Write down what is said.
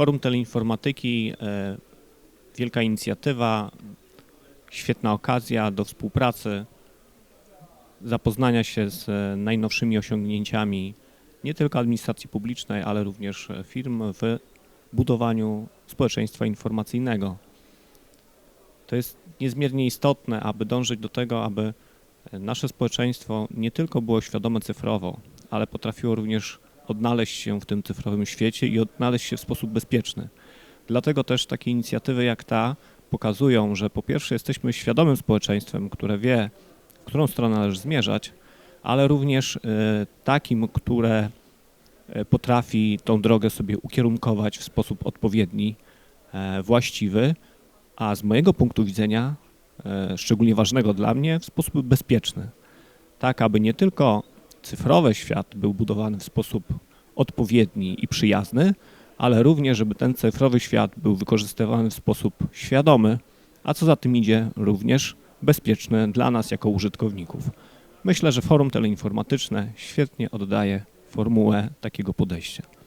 Forum Teleinformatyki, e, wielka inicjatywa, świetna okazja do współpracy, zapoznania się z e, najnowszymi osiągnięciami nie tylko administracji publicznej, ale również firm w budowaniu społeczeństwa informacyjnego. To jest niezmiernie istotne, aby dążyć do tego, aby nasze społeczeństwo nie tylko było świadome cyfrowo, ale potrafiło również odnaleźć się w tym cyfrowym świecie i odnaleźć się w sposób bezpieczny. Dlatego też takie inicjatywy jak ta pokazują, że po pierwsze jesteśmy świadomym społeczeństwem, które wie, w którą stronę należy zmierzać, ale również e, takim, które e, potrafi tą drogę sobie ukierunkować w sposób odpowiedni, e, właściwy, a z mojego punktu widzenia, szczególnie ważnego dla mnie, w sposób bezpieczny. Tak, aby nie tylko cyfrowy świat był budowany w sposób odpowiedni i przyjazny, ale również, żeby ten cyfrowy świat był wykorzystywany w sposób świadomy, a co za tym idzie, również bezpieczny dla nas jako użytkowników. Myślę, że forum teleinformatyczne świetnie oddaje formułę takiego podejścia.